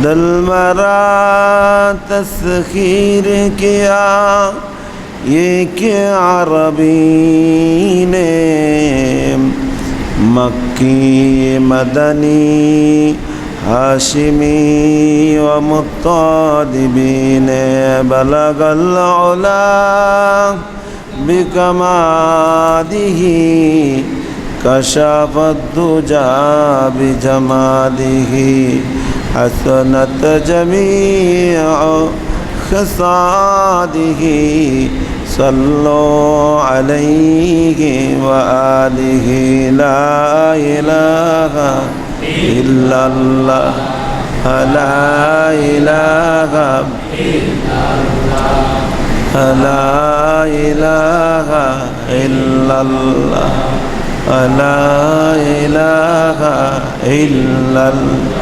دلمرا تسخیر کیا یہ کہ عربی نے مکی مدنی هاشمي ومطادبين بلغ العلا بكماله كشف الدجى بجماده حسنت جميع خصاله صلوا عليه وآله لا إله إلا الله لا إله لا إله إلا الله لا إله إلا الله.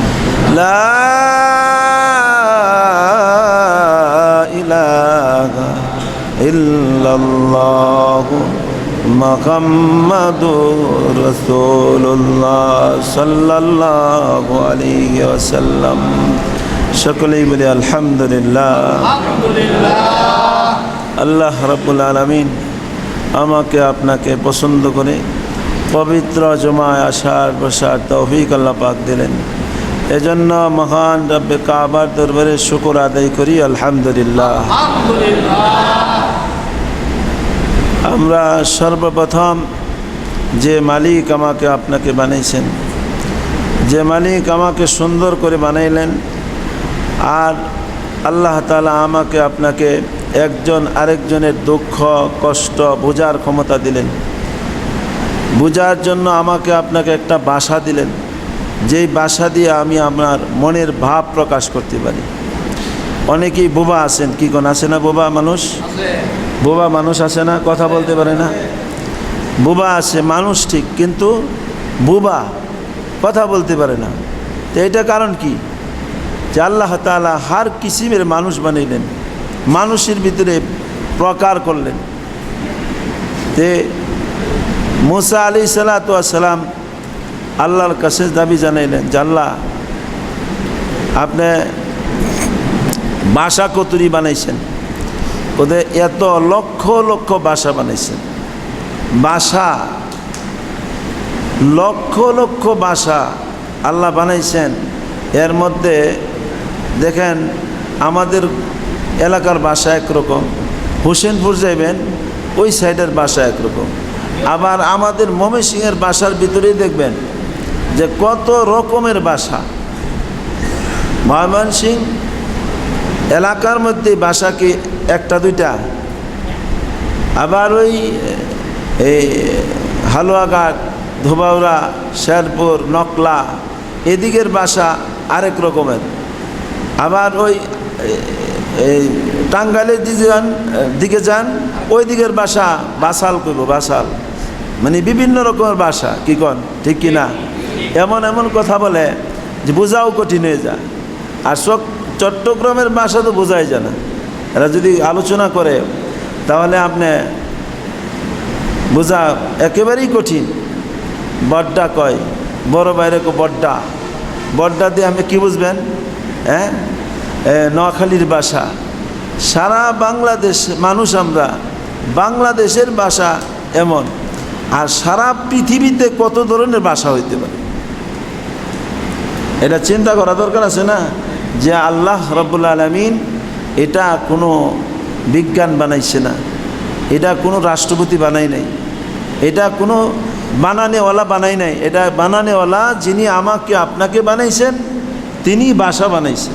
لا إله إلا الله محمد رسول الله صلى الله عليه وسلم সকলেই বলি আলহামদুলিল্লাহ আল্লাহ রাব্বুল আলমিন আমাকে আপনাকে পছন্দ করে পবিত্র জমায় আসার বসার তৌফিক আল্লাহ পাক দিলেন এজন্য মহান রব্বে কাবার দরবারে শুকর আদায় করি আলহামদুলিল্লাহ। আমরা সর্বপ্রথম যে মালিক আমাকে আপনাকে বানাইছেন যে মালিক আমাকে সুন্দর করে বানাইলেন আর আল্লাহ তালা আমাকে আপনাকে একজন আরেকজনের দুঃখ কষ্ট বোঝার ক্ষমতা দিলেন। বোঝার জন্য আমাকে আপনাকে একটা বাসা দিলেন। যেই বাসা দিয়ে আমি আমার মনের ভাব প্রকাশ করতে পারি। অনেকেই বোবা আছেন, কি কোন আছে না বোবা মানুষ? বোবা মানুষ আছে না, কথা বলতে পারে না। বোবা আছে, মানুষ ঠিক, কিন্তু বোবা কথা বলতে পারে না। তো এটা কারণ কি? যে আল্লাহ তালা হার কিসিমের মানুষ বানাইলেন, মানুষের ভিতরে প্রকার করলেন। তে মুসা আলি সালাতাম আল্লাহর কাছে দাবি জানাইলেন যে আল্লাহ আপনি বাসা কতুরি বানাইছেন। ওদের এত লক্ষ লক্ষ বাসা বানাইছেন। বাসা, লক্ষ লক্ষ বাসা আল্লাহ বানাইছেন। এর মধ্যে দেখেন, আমাদের এলাকার বাসা একরকম, হোসেনপুর যাইবেন, ওই সাইডের বাসা একরকম। আবার আমাদের ময়মনসিংহের বাসার ভিতরেই দেখবেন যে কত রকমের বাসা ময়মনসিং এলাকার মধ্যে বাসা কি একটা দুইটা। আবার ওই এই হালুয়াঘাট, ধোবাউড়া, শেরপুর, নকলা, এদিকের বাসা আরেক রকমের। আবার ওই এই টাঙ্গাইলের দিকে যান দিকে যান ওই দিকের বাসা বাসাল করব বাসাল। মানে বিভিন্ন রকমের বাসা কি কন, ঠিক কি না? এমন এমন কথা বলে যে বোঝাও কঠিন হয়ে যায়। আর সব চট্টগ্রামের ভাষা তো বোঝাই যায় না। এরা যদি আলোচনা করে, তাহলে আপনি বোঝা একেবারেই কঠিন। বড্ডা কয়, বড় বাইরে কো বড্ডা। বড্ডা দিয়ে আপনি কি বুঝবেন? হ্যাঁ? নোয়াখালীর ভাষা। সারা বাংলাদেশ, মানুষ আমরা, বাংলাদেশের ভাষা এমন। আর সারা পৃথিবীতে কত ধরনের ভাষা হইতে পারে? এটা চিন্তা করা দরকার আছে না? যে আল্লাহ রব্বুল আলমিন এটা কোনো বিজ্ঞান বানাইছে না। এটা কোনো রাষ্ট্রপতি বানাই নাই। এটা কোনো বানানেওয়ালা বানাই নাই। এটা বানানেওয়ালা যিনি আমাকে, আপনাকে বানাইছেন, তিনি বাসা বানাইছেন।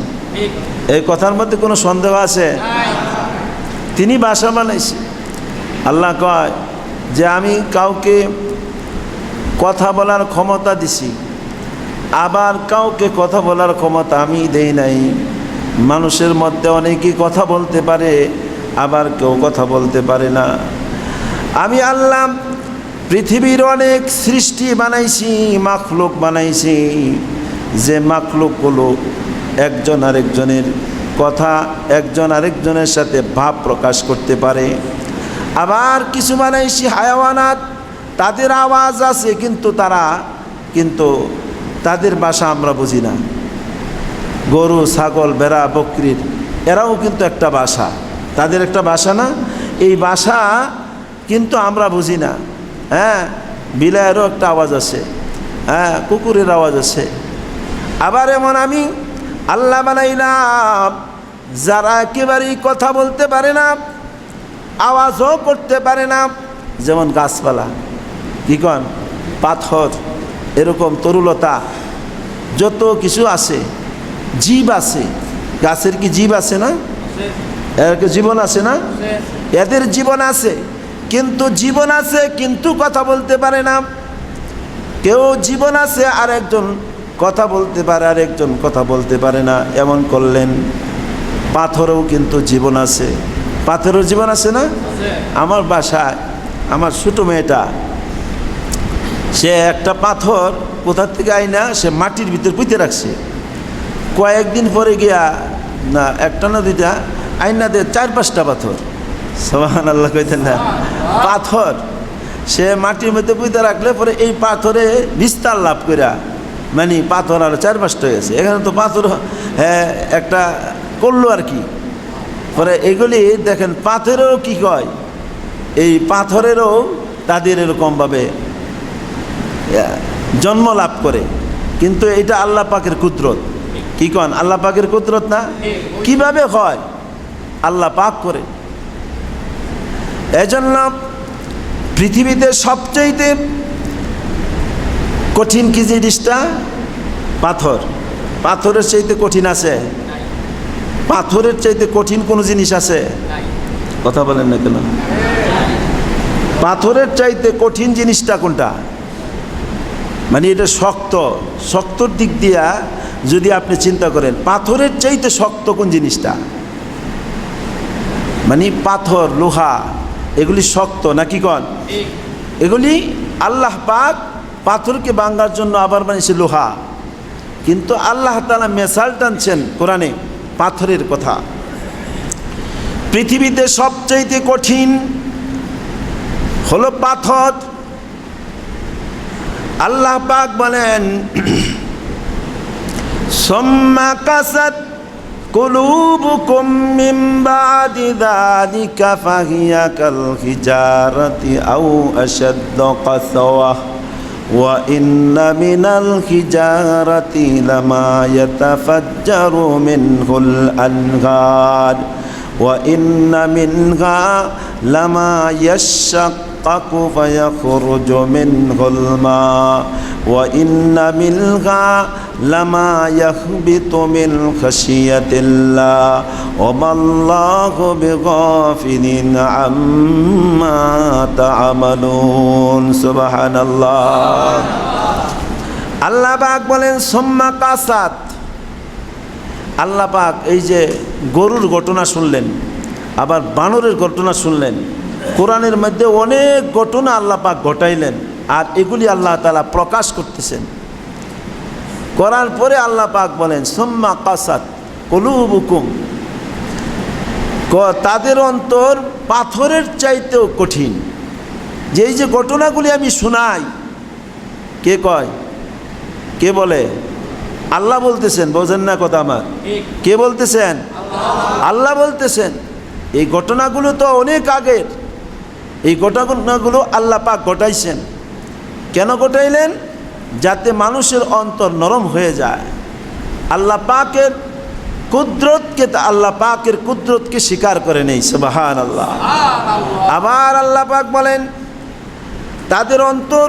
এই কথার মধ্যে কোনো সন্দেহ আছে? তিনি বাসা বানাইছে আল্লাহ কয় যে আমি কাউকে কথা বলার ক্ষমতা দিছি। আবার কাউকে কথা বলার ক্ষমতা আমি দেই নাই। মানুষের মধ্যে অনেকেই কথা বলতে পারে, আবার কেউ কথা বলতে পারে না। আমি আল্লাহ পৃথিবীর অনেক সৃষ্টি বানাইছি, মাখলুক বানাইছি। যে মাখলুকগুলো একজন আরেকজনের কথা একজন আরেকজনের সাথে ভাব প্রকাশ করতে পারে। আবার কিছু বানাইছি হায়াওয়ানাত, তাদের আওয়াজ আছে, কিন্তু তারা কিন্তু তাদের বাসা আমরা বুঝি না। গরু, ছাগল বেড়া বকরির, এরাও কিন্তু একটা বাসা তাদের একটা বাসা না? এই বাসা কিন্তু আমরা বুঝি না। হ্যাঁ বিলায়েরও একটা আওয়াজ আছে। হ্যাঁ কুকুরের আওয়াজ আছে। আবার এমন আমি, আল্লাহ বানাইলাম, যারা একেবারেই কথা বলতে পারে না, আওয়াজও করতে পারে না। যেমন গাছপালা। কি কন? পাথর। এরকম তরুলতা যত কিছু আছে জীব আছে গাছের কি জীব আছে না? এর কি জীবন আছে না? এদের জীবন আছে কিন্তু জীবন আছে কিন্তু কথা বলতে পারে না। কেউ জীবন আছে আর একজন কথা বলতে পারে আর একজন কথা বলতে পারে না। এমন করলেন পাথরেও কিন্তু জীবন আছে। পাথরেও জীবন আছে না? আমার বাসায় আমার ছোটো মেয়েটা সে একটা পাথর কোথার থেকে আইনা সে মাটির ভিতর পুঁতে রাখছে। কয়েকদিন পরে গিয়া, না, একটা না দুইটা, আইনা দিয়ে চার পাঁচটা পাথর। সোহান আল্লাহ কইতেন না। পাথর, সে মাটির মধ্যে পুঁতে রাখলে পরে এই পাথরে বিস্তার লাভ করিয়া মানে পাথর আরও চার পাঁচটা হয়ে গেছে এখানে তো পাথর হ্যাঁ একটা করল আর কি। পরে এগুলি দেখেন, পাথরেরও কি কয়? এই পাথরেরও তাদের এরকমভাবে জন্ম লাভ করে। কিন্তু এটা আল্লাহ পাকের কুদরত। কি কন? আল্লাহ পাকের কুদরত না? কীভাবে হয়? আল্লাহ পাক করে। এজন্য পৃথিবীতে সবচাইতে কঠিন কি জিনিসটা? পাথর। পাথরের চাইতে কঠিন আছে। পাথরের চাইতে কঠিন কোনো জিনিস আছে? কথা বলেন না কেন? পাথরের চাইতে কঠিন জিনিসটা কোনটা? মানে এটা শক্ত, শক্তর দিক দিয়া যদি আপনি চিন্তা করেন, পাথরের চাইতে শক্ত কোন জিনিসটা? মানে পাথর, লোহা, এগুলি শক্ত নাকি কন? এগুলি আল্লাহ পাক পাথরকে ভাঙ্গার জন্য আবার বানিয়েছে লোহা। কিন্তু আল্লাহ তালা মেসাল টানছেন কোরআনে পাথরের কথা। পৃথিবীতে সবচাইতে কঠিন হলো পাথর আল্লাহ পাক বলেন সম্মা কাসাত قلوبكم من بعد ذلك فهي كالحجارة أو أشد قسوة وإن من الحجارة لما يتفجر منه الأنهار وإن منها لما يشقق فيخرج منه الماء وإن منها لما يهبط من خشية الله وما الله بغافل عما تعملون سبحان الله আল্লাহ পাক বলেন সোম্মা কাসাত আল্লাহ পাক এই যে গরুর ঘটনা শুনলেন আবার বানরের ঘটনা শুনলেন কোরআনের মধ্যে অনেক ঘটনা আল্লাহ পাক ঘটাইলেন আর এগুলি আল্লাহ তালা প্রকাশ করতেছেন। করার পরে আল্লাহ পাক বলেন, সোম্মা কাসাত কলুবুকুম। তাদের অন্তর পাথরের চাইতেও কঠিন। যে এই যে ঘটনাগুলি আমি শোনাই, কে কয়? কে বলে? আল্লাহ বলতেছেন, বোঝেন না কথা আমার। কে বলতেছেন? আল্লাহ বলতেছেন। এই ঘটনাগুলো তো অনেক আগের। এই ঘটনাগুলো আল্লাহ পাক ঘটাইছেন। কেন ঘটাইলেন? যাতে মানুষের অন্তর নরম হয়ে যায়। আল্লাহ পাকের কুদরতকে তা আল্লাহ পাকের কুদরতকে স্বীকার করে নেই সুবাহান আল্লাহ আবার আল্লাহ পাক বলেন তাদের অন্তর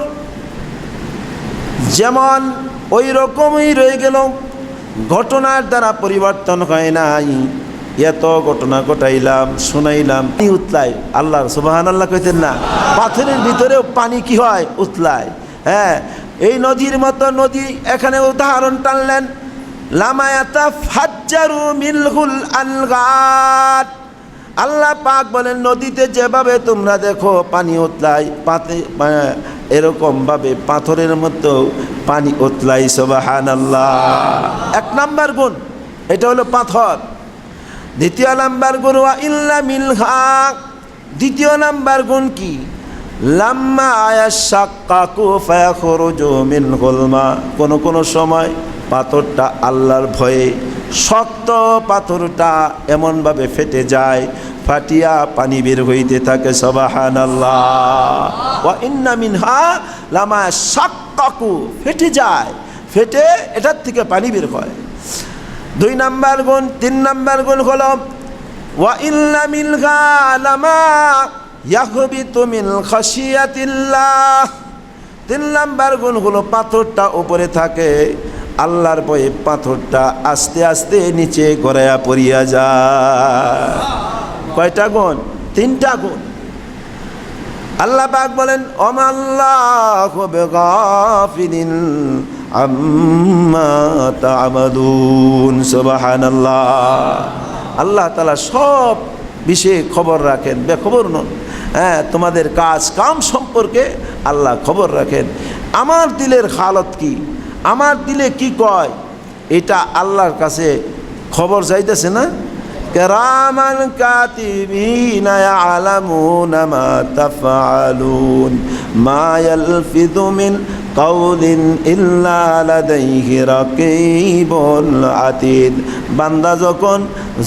যেমন ওই রকমই রয়ে গেল ঘটনার দ্বারা পরিবর্তন হয় নাই। এত ঘটনা ঘটাইলাম, শুনাইলাম, পানি উতলায়। আল্লাহ সুবাহান আল্লাহ কইতেন না, পাথরের ভিতরেও পানি কি হয়? উতলায়। হ্যাঁ এই নদীর মতো নদী এখানে উদাহরণ টানলেন, লামায়াতা ফাজ্জারু মিলহুল আলগাত আল্লাহ পাক বলেন, নদীতে যেভাবে তোমরা দেখো পানি উতলাই পাতে এরকমভাবে পাথরের মতো পানি উতলাই সবাহান আল্লাহ এক নাম্বার গুণ, এটা হলো পাথর। দ্বিতীয় নাম্বার গুণ ওয়া ইল্লা মিলহা। দ্বিতীয় নাম্বার গুণ কি? লাম্মা আয়াশাক্কাকু ফায়াখরুজু মিনহুল মা। কোন কোন সময় পাথরটা আল্লাহর ভয়ে শক্ত পাথরটা এমনভাবে ফেটে যায়, ফাটিয়া পানি বের হইতে থাকে সবাহান আল্লাহ ইন্না মিনহা লামা শাক্কাকু। ফেটে যায়। ফেটে এটার থেকে পানি বের হয়। দুই নাম্বার গুণ, তিন নাম্বার গুণ হলো, ওয়া ইল্লা মিল গালামা ইয়াহবিতু মিন খাশিয়াতিল্লাহ। তিন নাম্বার গুণ হলো, পাথরটা উপরে থাকে, আল্লাহর বয়ে পাথরটা আস্তে আস্তে নিচে গড়াইয়া পড়িয়া যায়। কয়টা গুণ? তিনটা গুণ। আল্লাহ পাক বলেন অমাল্লাহ আম্মা আল্লাহ তাআলা সব বিষয়ে খবর রাখেন, বেখবর নন। হ্যাঁ তোমাদের কাজ কাম সম্পর্কে আল্লাহ খবর রাখেন। আমার দিলের হালত কি? আমার দিলে কি কয়? এটা আল্লাহর কাছে খবর চাইতেছে না? কেরামান কাতিবিনা ইয়ালামুনা মা তাফআলুন, মা ইয়ালফিযু মিন কাউলিন ইল্লা লাদাইহি রাকীবুল আতীদ। বান্দা যখন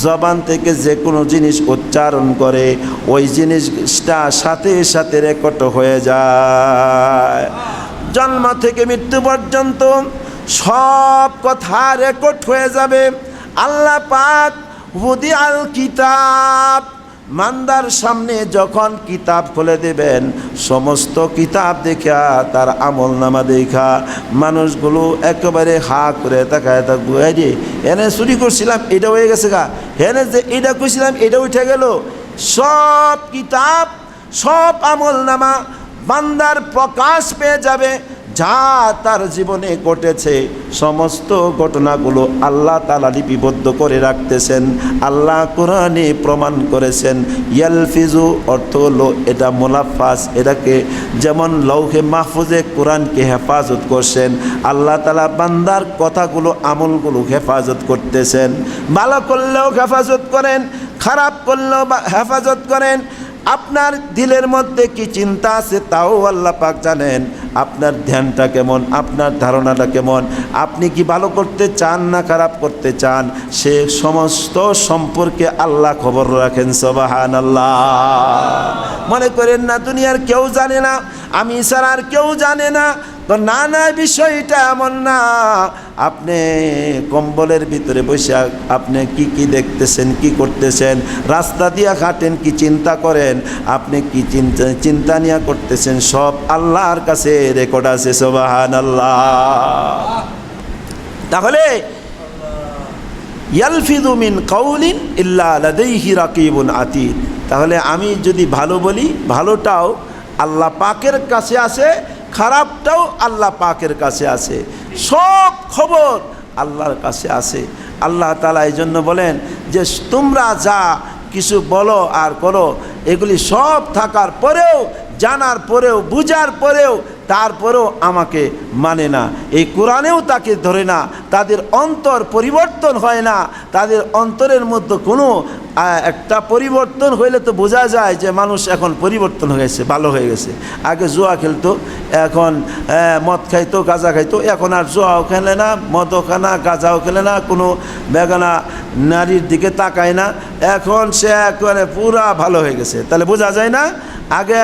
জবান থেকে যে কোনো জিনিস উচ্চারণ করে, ওই জিনিসটা সাথে সাথে রেকর্ড হয়ে যায়। জন্ম থেকে মৃত্যু পর্যন্ত সব কথা রেকর্ড হয়ে যাবে। আল্লাহ পাক হুদি আল কিতাব। মান্দার সামনে যখন কিতাব খুলে দেবেন, সমস্ত কিতাব দেখা তার আমল নামা দেখা মানুষগুলো একেবারে হা করে তাকায় তা রে এনে চুরি করছিলাম, এটা হয়ে গেছে গা। হেনে যে এটা কইছিলাম, এটা উঠে গেল। সব কিতাব, সব আমল নামা বান্দার প্রকাশ পেয়ে যাবে। যা তার জীবনে ঘটেছে, সমস্ত ঘটনাগুলো আল্লাহ তালা লিপিবদ্ধ করে রাখতেছেন। আল্লাহ কোরআনে প্রমাণ করেছেন ইয়ালফিজু অর্থ হলো এটা মোলাফাস এটাকে যেমন লৌহে মাহফুজে কোরআনকে হেফাজত করছেন, আল্লাহ তালা বান্দার কথাগুলো, আমলগুলো হেফাজত করতেছেন। ভালো করলেও হেফাজত করেন, খারাপ করলেও হেফাজত করেন আপনার দিলের মধ্যে কি চিন্তা আছে তাও আল্লাহ পাক জানেন। আপনার ধ্যানটা কেমন? আপনার ধারণাটা কেমন? আপনি কি ভালো করতে চান না খারাপ করতে চান? সে সমস্ত সম্পর্কে আল্লাহ খবর রাখেন সবাহান আল্লাহ মনে করেন না, দুনিয়ার কেউ জানে না, আমি ছাড়া আর কেউ জানে না। তো না না বিষয়টা এমন না আপনি কম্বলের ভিতরে বসে আপনি কি কি দেখতেছেন, কি করতেছেন? রাস্তা দিয়া হাঁটেন কি চিন্তা করেন? আপনি কি চিন্তা চিন্তা নিয়ে করতেছেন? সব আল্লাহর কাছে রেকর্ড আছে সবাহান আল্লাহ তাহলে ইয়ালফিদু মিন কাউলিন ইল্লা লাদাইহি রাকিবুন আতিদ তাহলে আমি যদি ভালো বলি, ভালোটাও আল্লাহ পাকের কাছে আছে, খারাপটাও আল্লাহ পাকের কাছে আছে। সব খবর আল্লাহর কাছে আছে। আল্লাহ তালা এই জন্য বলেন যে, তোমরা যা কিছু বলো আর করো, এগুলি সব থাকার পরেও, জানার পরেও, বুঝার পরেও, তারপরেও আমাকে মানে না। এই কোরআনেও তাকে ধরে না। তাদের অন্তর পরিবর্তন হয় না। তাদের অন্তরের মধ্যে কোনো একটা পরিবর্তন হইলে তো বোঝা যায় যে মানুষ এখন পরিবর্তন হয়ে গেছে, ভালো হয়ে গেছে। আগে জুয়া খেলতো, এখন মদ খাইতো, গাঁজা খাইতো, এখন আর জুয়াও খেলে না, মদও খানা গাঁজাও খেলে না, কোনো বেগানা নারীর দিকে তাকায় না। এখন সে একেবারে পুরা ভালো হয়ে গেছে। তাহলে বোঝা যায় না, আগে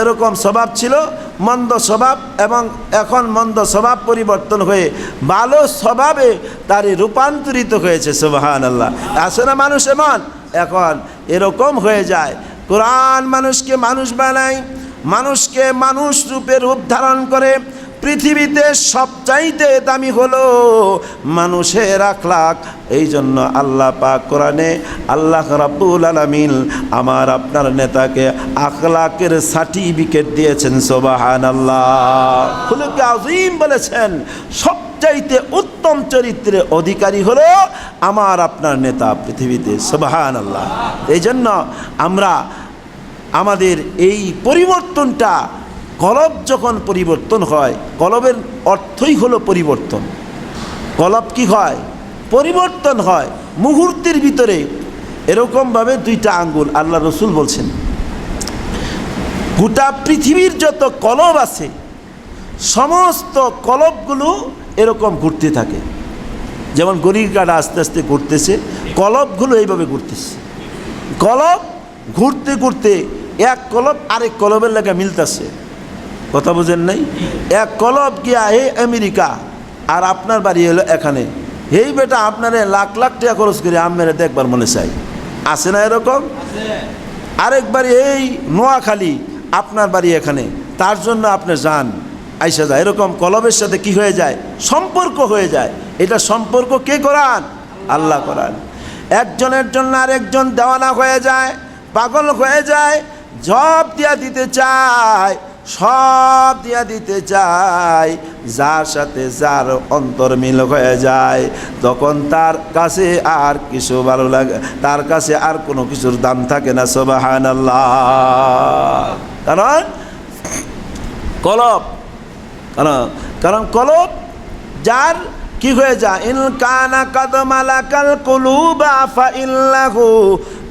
এরকম স্বভাব ছিল মন্দ স্বভাব এবং এখন মন্দ স্বভাব পরিবর্তন হয়ে ভালো স্বভাবে তারই রূপান্তরিত হয়েছে সুবাহান আল্লাহ আসে না মানুষ এমন? এখন এরকম হয়ে যায়। কোরআন মানুষকে মানুষ বানায়, মানুষকে মানুষ রূপে রূপ ধারণ করে পৃথিবীতে সবচাইতে দামি হলো মানুষের আখলাক এই জন্য আল্লাহ পাক কোরআনে আল্লাহ রাব্বুল আলামিন আমার আপনার নেতাকে আখলাকের সার্টিফিকেট দিয়েছেন সোবাহান আল্লাহ আজিম বলেছেন, সবচাইতে উত্তম চরিত্রের অধিকারী হলো আমার আপনার নেতা পৃথিবীতে সোবাহান আল্লাহ এই জন্য আমরা আমাদের এই পরিবর্তনটা কলব যখন পরিবর্তন হয়, কলবের অর্থই হলো পরিবর্তন। কলব কি হয়? পরিবর্তন হয় মুহূর্তের ভিতরে। এরকমভাবে দুইটা আঙ্গুল আল্লাহ রসুল বলছেন। গোটা পৃথিবীর যত কলব আছে, সমস্ত কলবগুলো এরকম ঘুরতে থাকে। যেমন গরির কাটা আস্তে আস্তে ঘুরতেছে, কলবগুলো এইভাবে ঘুরতেছে। কলব ঘুরতে ঘুরতে এক কলব আরেক কলবের লেগে মিলতেছে। কথা বুঝেন নাই? এক কলব গিয়া, হে আমেরিকা, আর আপনার বাড়ি হলো এখানে। এই বেটা, আপনারে লাখ লাখ টাকা খরচ করে আমেরে দেখবার মনে চাই। আছে না এরকম? আরেকবার এই নোয়াখালী, আপনার বাড়ি এখানে। তার জন্য আপনি যান। আইসা যায়। এরকম কলবের সাথে কি হয়ে যায়? সম্পর্ক হয়ে যায়। এটা সম্পর্ক কে করান? আল্লাহ করান। একজনের জন্য আরেকজন দেওয়ানা হয়ে যায়, পাগল হয়ে যায় জব দিয়া দিতে চায়। সব দিয়া দিতে চায় যার সাথে যার অন্তর্মিল হয়ে যায়। তখন তার কাছে আর কিছু ভালো লাগে, তার কাছে আর কোনো কিছুর দাম থাকে না সোবাহান কারণ কলব, কারণ কারণ কলব যার কি হয়ে যায়? ইন কানা মালাকাল কুলুবা ফা ইল্লাহু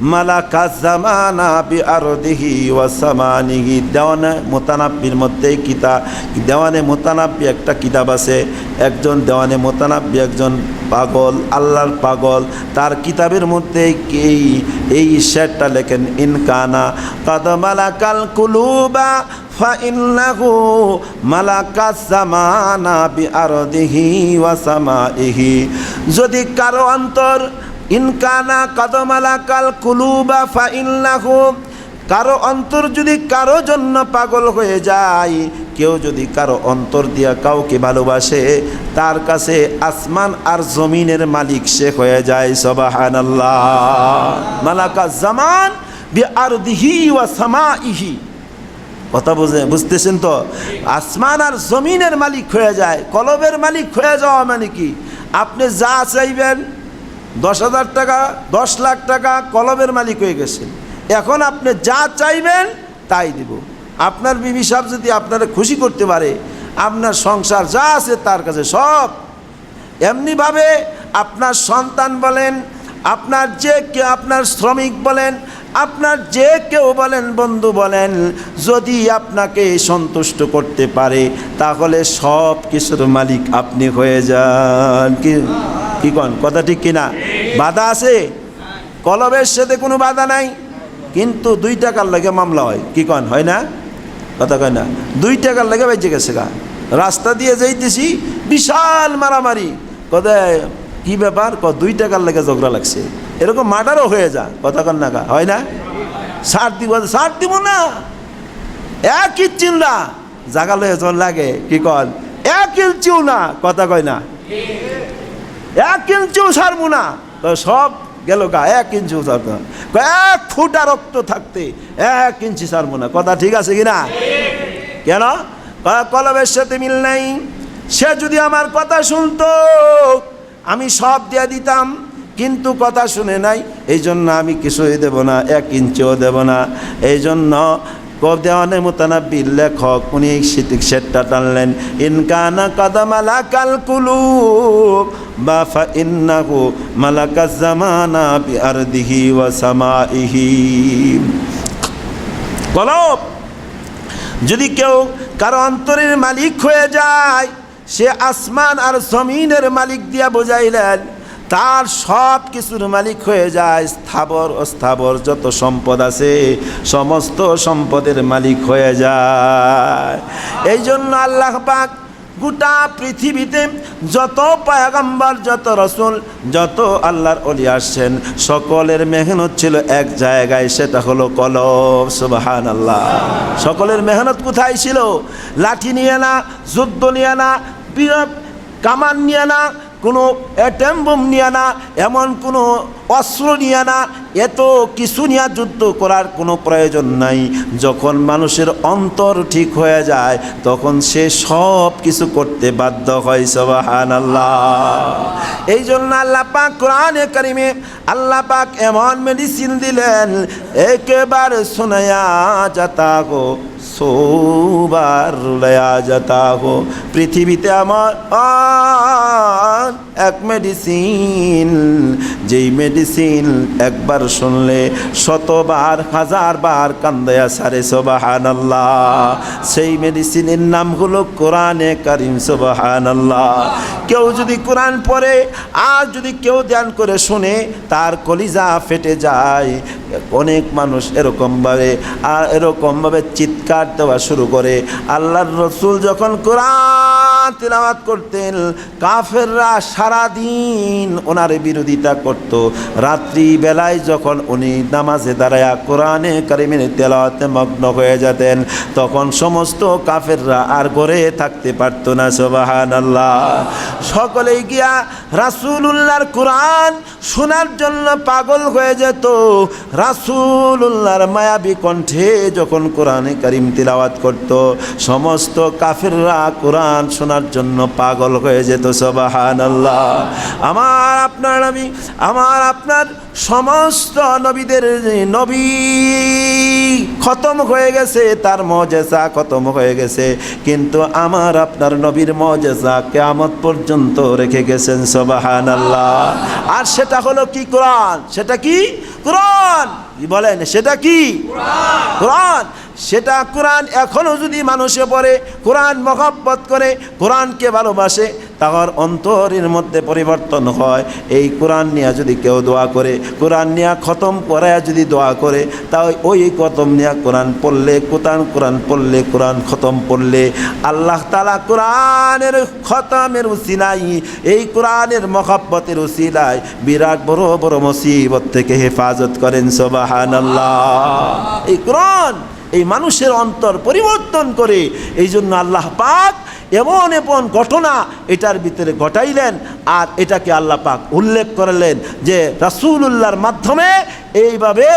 মালাকা জামানা বি আরদিহি ওয়া সামানিহি দেওয়ানে মোতানাব্বির মধ্যে কিতা দেওয়ানে মোতানাব্বি একটা কিতাব আছে একজন দেওয়ানে মোতানাব্বি একজন পাগল আল্লাহর পাগল তার কিতাবের মধ্যে এই এই শেরটা লেখেন ইনকানা কাদ মালাকাল কুলুবা فإنه ملك الزمان بأرضه وسمائه যদি কারো অন্তর ইনকানা কদমালাকাল কুলুবা ফাইল্লাহু কারও অন্তর যদি কারও জন্য পাগল হয়ে যায়, কেউ যদি কারও অন্তর দিয়া কাউকে ভালোবাসে, তার কাছে আসমান আর জমিনের মালিক সে হয়ে যায় সবাহান মালাকা জামান সামাইহি কথা বুঝে, বুঝতেছেন তো? আসমান আর জমিনের মালিক হয়ে যায়, কলবের মালিক হয়ে যাওয়া মানে কি? আপনি যা চাইবেন দশ হাজার টাকা, দশ লাখ টাকা কলবের মালিক হয়ে গেছেন এখন আপনি যা চাইবেন তাই দিব। আপনার বিবি সাহেব যদি আপনারা খুশি করতে পারে, আপনার সংসার যা আছে তার কাছে সব। এমনিভাবে আপনার সন্তান বলেন, আপনার যে কেউ, আপনার শ্রমিক বলেন, আপনার যে কেউ বলেন, বন্ধু বলেন, যদি আপনাকে সন্তুষ্ট করতে পারে, তাহলে সব কিছুর মালিক আপনি হয়ে যান। কি? কি কন কথা ঠিক কিনা? বাধা আছে? কলবের সাথে কোনো বাধা নাই? কিন্তু দুই টাকার লাগে মামলা হয়। কি কন, হয় না? কথা কয় না। দুই টাকার লাগে বেঁচে গেছে গা। রাস্তা দিয়ে যাইতেছি, বিশাল মারামারি। কোথায় কি ব্যাপার? ক, দুই টাকার লেগে ঝগড়া লাগছে। এরকম মার্ডারও হয়ে যা। কথা কন না হয় না? সার দিব সার দিব না। এক ইচ্ছিও না জাগা লয়ে লাগে, কি কন? এক ইঞ্চিও না কথা কয় না? এক ইঞ্চিও সারবো না। সব গেল গা এক ইঞ্চিও সারবো না। এক ফুটা রক্ত থাকতে এক ইঞ্চি সারবো না। কথা ঠিক আছে কিনা? কেন? কয়, কলবের সাথে মিল নাই। সে যদি আমার কথা শুনতো আমি সব দিয়ে দিতাম কিন্তু কথা শুনে নাই। এই জন্য আমি কিছুই দেব না এক ইঞ্চিও দেব না। এই জন্য কব দেওয়ানে মোতানাব্বির লেখক, উনি শেটটা টানলেন। ইনকানা কাদামালা কাল কুলুব, বা ফা ইন্নাহু মালাকা জামানা বি আরদিহি ওয়া সামাইহি কলব, যদি কেউ কারও অন্তরের মালিক হয়ে যায়, সে আসমান আর জমিনের মালিক দিয়া বোঝাইলেন তার সব কিছুর মালিক হয়ে যায় স্থাবর অস্থাবর যত সম্পদ আছে সমস্ত সম্পদের মালিক হয়ে যায়। এই জন্য আল্লাহ পাক গোটা পৃথিবীতে যত পায়গাম্বার, যত রসুল, যত আল্লাহর অলি আসছেন, সকলের মেহনত ছিল এক জায়গায়, সেটা হলো কলব সুবাহান আল্লাহ সকলের মেহনত কোথায় ছিল? লাঠি নিয়ে না, যুদ্ধ নিয়ে না কামান নিয়ে না কোনো অ্যাটেম বোম নিয়ে না, এমন কোনো অস্ত্র নিয়ে না, এত কিছু নিয়ে যুদ্ধ করার কোনো প্রয়োজন নাই। যখন মানুষের অন্তর ঠিক হয়ে যায়, তখন সে সব কিছু করতে বাধ্য হয় সবাহান আল্লাহ এই জন্য আল্লাহ পাক কোরআনে কারিমে আল্লাহ পাক এমন মেডিসিন দিলেন, একেবারে শোনায়া যাতা গো। সোবার লয়া যাতা গো পৃথিবীতে আমার এক মেডিসিন যেই মেডিসিন একবার শুনলে শতবার হাজার বার কান্দায়া সারে সোবাহান আল্লাহ সেই মেডিসিনের নাম হলো কোরআনে কারিম সোবাহান আল্লাহ কেউ যদি কোরআন পড়ে, আর যদি কেউ ধ্যান করে শুনে, তার কলিজা ফেটে যায় অনেক মানুষ এরকমভাবে, আর এরকমভাবে চিৎকার দেওয়া শুরু করে। আল্লাহর রসুল যখন কোরআন তিলাওয়াত করতেন, কাফেররা সারাদিন ওনার বিরোধিতা করত। রাত্রি বেলায় যখন উনি নামাজে দাঁড়ায়া কোরআনে কারিমের তেলাওয়াতে মগ্ন হয়ে যেতেন, তখন সমস্ত কাফেররা আর ঘরে থাকতে পারতো না সোবাহান আল্লাহ সকলেই গিয়া রাসুল উল্লাহর কোরআন শোনার জন্য পাগল হয়ে যেত। রাসূলুল্লাহর মায়াবী কণ্ঠে যখন কোরআনে করিম তিলাওয়াত করত, সমস্ত কাফিররা কোরআন শোনার জন্য পাগল হয়ে যেত সবাহান আল্লাহ আমার আপনার আমি, আমার আপনার সমস্ত নবীদের নবী খতম হয়ে গেছে, তার মজেসা খতম হয়ে গেছে। কিন্তু আমার আপনার নবীর মজেসা কেয়ামত পর্যন্ত রেখে গেছেন সবাহান আল্লাহ আর সেটা হলো কি কোরআন? সেটা কি? কোরআন। বলেন, সেটা কি? কোরআন। সেটা কোরআন এখনও যদি মানুষে পড়ে, কোরআন মহব্বত করে, কোরআনকে ভালোবাসে তাহার অন্তরের মধ্যে পরিবর্তন হয়। এই কোরআন নিয়ে যদি কেউ দোয়া করে, কোরআন নিয়ে খতম করায় যদি দোয়া করে তা ওই খতম নিয়ে কোরআন পড়লে কোরআন কোরআন পড়লে, কোরআন খতম পড়লে আল্লাহ তালা কোরআনের খতমের উসিলাই এই কোরআনের মহব্বতের উসিলায় বিরাট বড় বড় মুসিবত থেকে হেফাজত করেন। সবাহান আল্লাহ এই কোরআন এই মানুষের অন্তর পরিবর্তন করে এই জন্য আল্লাহ পাক এমন এমন ঘটনা এটার ভিতরে ঘটাইলেন আর এটাকে আল্লাহ পাক উল্লেখ করলেন যে রাসুল উল্লাহর মাধ্যমে এইভাবে